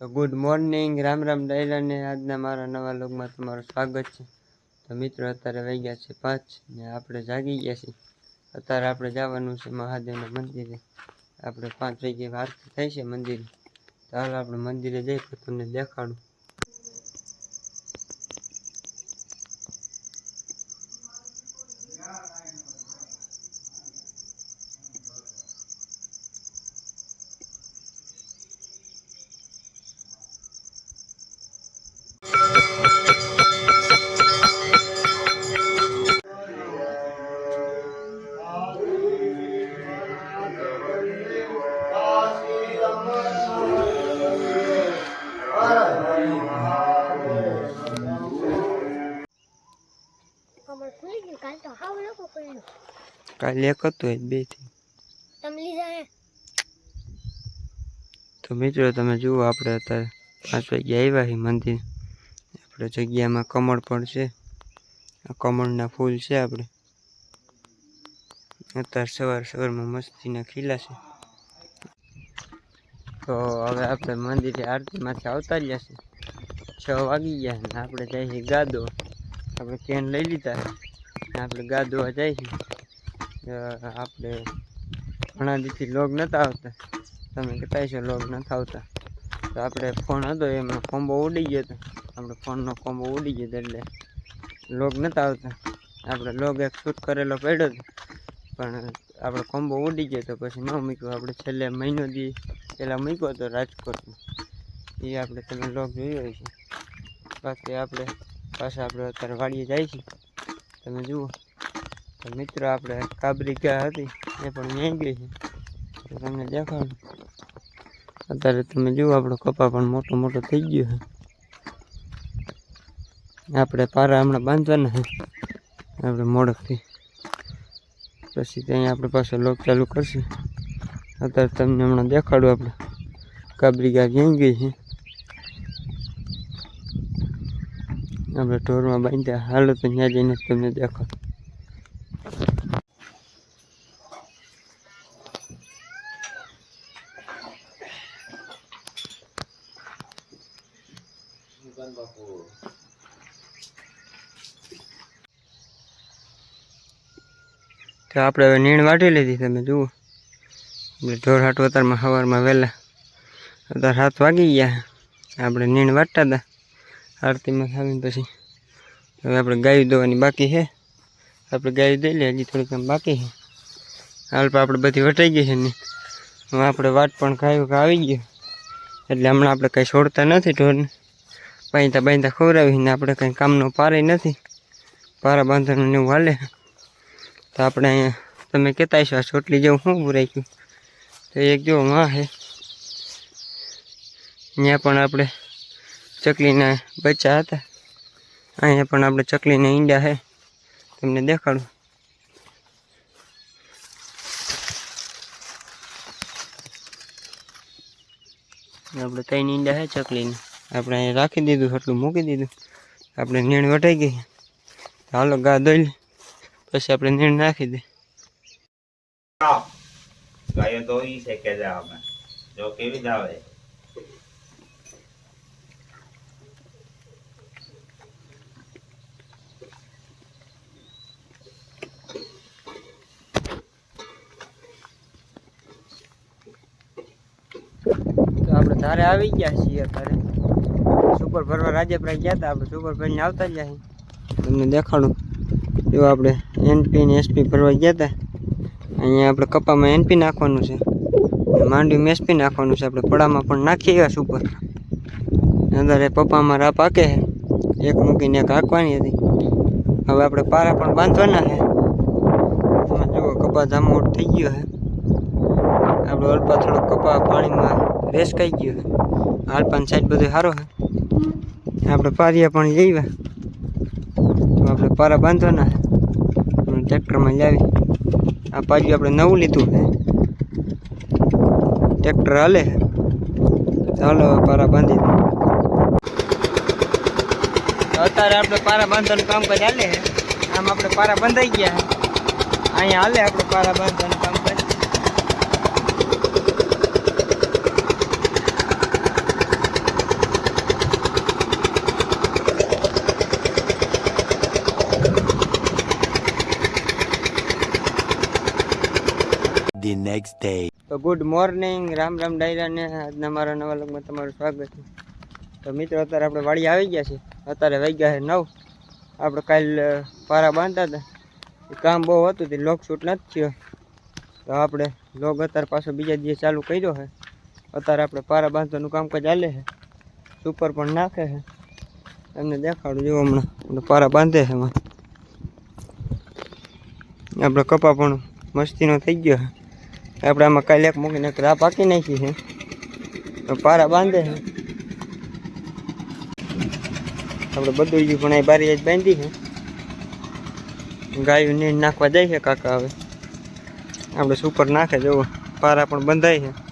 તો good morning, Ram Ram ડાયરા ને. આજના મારા નવા લોગમાં તમારું સ્વાગત છે. તો મિત્રો, અત્યારે વાગ્યા છે પાંચ ને આપણે જાગી ગયા છીએ. અત્યારે આપણે જવાનું છે મહાદેવના મંદિરે. આપણે પાંચ વાગે આરતી થાય છે મંદિરે. તો હાલ આપણે મંદિરે જઈ તો તમને દેખાડું. કાલે એક હતું બેથી તો મિત્રો તમે જુઓ આપણે અત્યારે પાંચ વાગે આવ્યા છીએ મંદિર આપણે જગ્યામાં કમળ પણ છે કમળના ફૂલ છે આપણે અત્યારે સવાર સવારમાં મસ્તીના ખીલા છે તો હવે આપણે મંદિરે આરતીમાંથી આવતા રહ્યા છે છ વાગી ગયા ને આપણે જઈએ ગાદો આપણે કેન લઈ લીધા આપણે ગાદોવા જાય છે. આપણે ઘણા દીથી લોગ નતા આવતા. તમે કહેતા છો લોગ નથી આવતા. તો આપણે ફોન હતો એમાં કોમ્બો ઉડી ગયો હતો. આપણે ફોનનો કોમ્બો ઉડી ગયો એટલે લોગ નતા આવતા. આપણે લોગ એક શૂટ કરેલો પડ્યો હતો. પણ આપણે કોમ્બો ઉડી ગયો તો પછી ન મૂક્યો. આપણે છેલ્લે મહિનો દી પહેલાં મૂક્યો હતો રાજકોટમાં. એ આપણે તમે લોગ જોયો છે બાકી આપણે પાછા આપણે અત્યારે વાડીએ જાય છે તમે જુઓ, તો મિત્રો આપણે કાબરી ગા હતી, એ પણ ન્યાય ગઈ છે. તમને દેખાડું. અત્યારે તમે જુઓ, આપણો કપા પણ મોટો મોટો થઈ ગયો છે. આપણે પારા હમણાં બાંધવાના છે, આપણે મોડકથી. પછી ત્યાં આપણે પાછો લોક ચાલુ કરશું. અત્યારે તમને હમણાં દેખાડું આપણે. કાબરી ગા ક્યાં ગઈ છે. આપણે ઢોરમાં બાંધ્યા. હાલો તો ત્યાં જઈને તમને દેખાડું. તો આપણે હવે નીણ વાટી લીધી, તમે જુઓ. એટલે ઢોર હાટ વતારમાં સવારમાં વહેલા અત્યારે હાથ વાગી ગયા. આપણે નીણ વાટતા હતા. આરતીમાં આવીને પછી હવે આપણે ગાયું દોવાની બાકી છે. આપણે ગાયું દઈ લઈએ હજી થોડીક આમ બાકી છે. હાલ પણ આપણે બધી વટાઈ ગઈ છે ને. હવે આપણે વાટ પણ ખાયું કે આવી ગયો. એટલે હમણાં આપણે કંઈ છોડતા નથી ઢોરને. બાંધતા બાંધતા ખવડાવીને આપણે કંઈ કામનો પારે નથી. પારા બાંધવાનું એવું હાલે. તો આપણે અહીંયા, તમે કહેતા હશો આ ચોટલી જેવું શું રાખ્યું? તો એક જો માં છે. ત્યાં પણ આપણે ચકલીના બચ્ચા હતા. અહીંયા પણ આપણે ચકલીના ઈંડા છે તમને દેખાડું. આપણે ત્રણ ઈંડા છે ચકલીને. આપણે અહીંયા રાખી દીધું એટલું મૂકી દીધું. આપણે નીણ વટાઈ ગઈ. હાલો, ગા દોઈ પછી આપણે નીણ નાખી દે. ગાયો તો ઈ છે કે જો કેવી જ આવે. આપણે ધારે આવી ગયા છીએ અત્યારે. સુપર ભરવા રાજપરા ગયા હતા, આપણે સુપર ભરીને આવતા જ જાય તમને દેખાડું. જો આપણે એનપી ને એસપી ભરવા ગયા હતા. અહીંયા આપણે કપામાં એનપી નાખવાનું છે. માંડવી એસપી નાખવાનું છે. આપણે પડામાં પણ નાખી ગયા સુપર. અંદર એ પપ્પામાં રા પાકે છે. એક મૂકીને એક હાંકવાની હતી. હવે આપણે પારા પણ બાંધવાના છે. જુઓ કપા જામોટ થઈ ગયો છે. આપણે અલ્પા થોડો કપા પાણીમાં રેસકાઈ ગયો હાલ સાઈડ બધું સારું છે. આપણે પારિયા પણ જઈવા આપણે પારા બાંધવાના ટ્રેક્ટરમાં લાવી આ પાજુ આપણે નવું લીધું છે. ટ્રેક્ટર હાલે ચાલો પારા બાંધી અત્યારે આપણે પારા બાંધવાનું કામકાજ હાલે આમ આપણે પારા બંધાઈ ગયા અહીંયા હાલે આપણે પારા બાંધવાનું કામકાજ the next day. તો ગુડ મોર્નિંગ રામ રામ ડાયરાને આજના મારા નવા લગમાં તમારું સ્વાગત છે. તો મિત્રો, અત્યારે આપણે વાડી આવી ગયા છે અત્યારે વાગ્યા છે નવ. આપણે કાલ પારા બાંધતા હતા. કામ બહુ હતું, તે લોક શૂટ નથી થયો. તો આપણે લોગ અત્યારે પાછો બીજા દિવસ ચાલુ કર્યો છે. અત્યારે આપણે પારા બાંધવાનું કામકાજ ચાલે છે. સુપર પણ નાખે છે. એમને દેખાડું જો હમણાં. પારા બાંધે છે એમાં. આપણે કપા પણ મસ્તીનો થઈ ગયો છે. આપણે આમાં કાલે એક મૂકીને રા પાકી નાખી છે. પારા બાંધે છે. આપણે બધું જ પણ એ બારી જ બાંધી છે. ગાયું નીર નાખવા જાય છે કાકા હવે. આપણે સુપર નાખે જુઓ. પારા પણ બંધાય છે.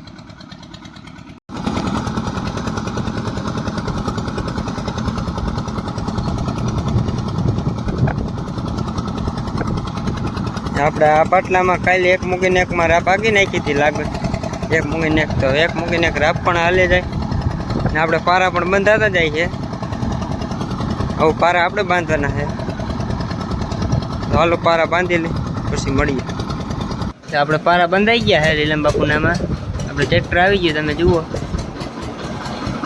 આપણે આ પાટલામાં કાલે એક મૂકીને એકમાં રાપ આગી નાખી હતી લાગે. એક મૂકીને એક તો એક મૂકીને એક રાપ પણ હાલે જાય. ને આપણે પારા પણ બંધાતા જાય છે. હવે પારા આપણે બાંધવાના છે. તો હાલો પારા બાંધી લે પછી મળીએ. આપણે પારા બંધાઈ ગયા છે લીલમ બાપુનામાં. આપણે ટ્રેક્ટર આવી ગયું, તમે જુઓ.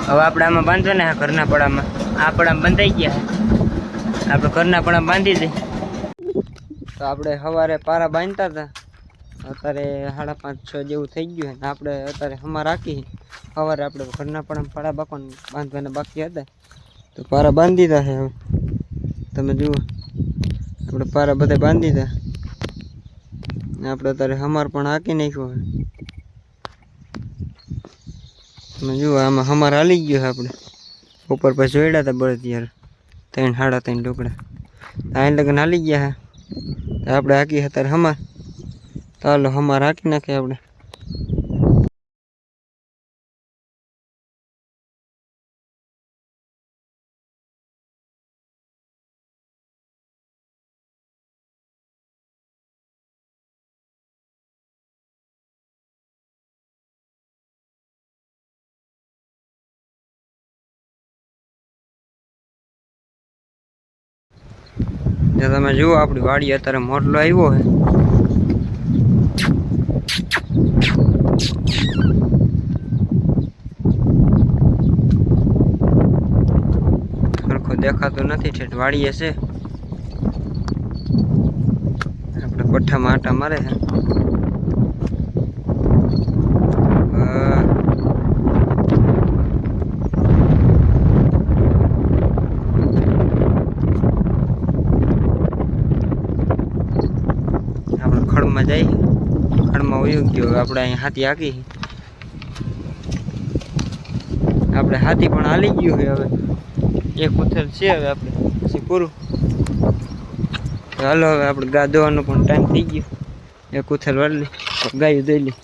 હવે આપણે આમાં બાંધવાના ઘરના પડામાં. આ પડામાં બંધાઈ ગયા આપણે ઘરના પડામાં બાંધી દઈએ. તો આપણે સવારે પારા બાંધતા હતા. અત્યારે સાડા પાંચ, છ જેવું થઈ ગયું છે ને આપણે અત્યારે હમા રાખી સવારે આપણે ઘરના પણ પારા બાકોને બાંધવાના બાકી હતા. તો પારા બાંધી દીધા છે હવે. તમે જુઓ. આપણે પારા બધા બાંધી દીધા. આપણે અત્યારે હમાર પણ હાકી નાખ્યો છે. તમે જુઓ, આમાં હમાર હાલી ગયો છે આપણે. ઉપર પછી જોડ્યા હતા બળદ યાર. ત્રણ, સાડા ત્રણ ઢોકળા. અહીં લગ્ન હાલી ગયા તો આપણે હાકી હતા હમાર. તો હાલો હમાર હાકી નાખીએ આપણે. તમે જુઓ, આપણી વાડી અત્યારે મોટલો આવ્યો છે. સરખો દેખાતો નથી છે વાડીએ છે. આપણે પઠ્ઠામાં આટા મારે છે. ખડમાં જઈએ ખડમાં વયું ગયો. આપણે અહીં હાથી હાકી. આપણે હાથી પણ હાલી ગયું છે હવે. એક ઉથલ છે હવે આપણે. પછી પૂરું. હાલો, હવે આપણે ગા દોવાનો પણ ટાઈમ થઈ ગયો. એક ઉથલ વાળી ગાયું દઈ લી.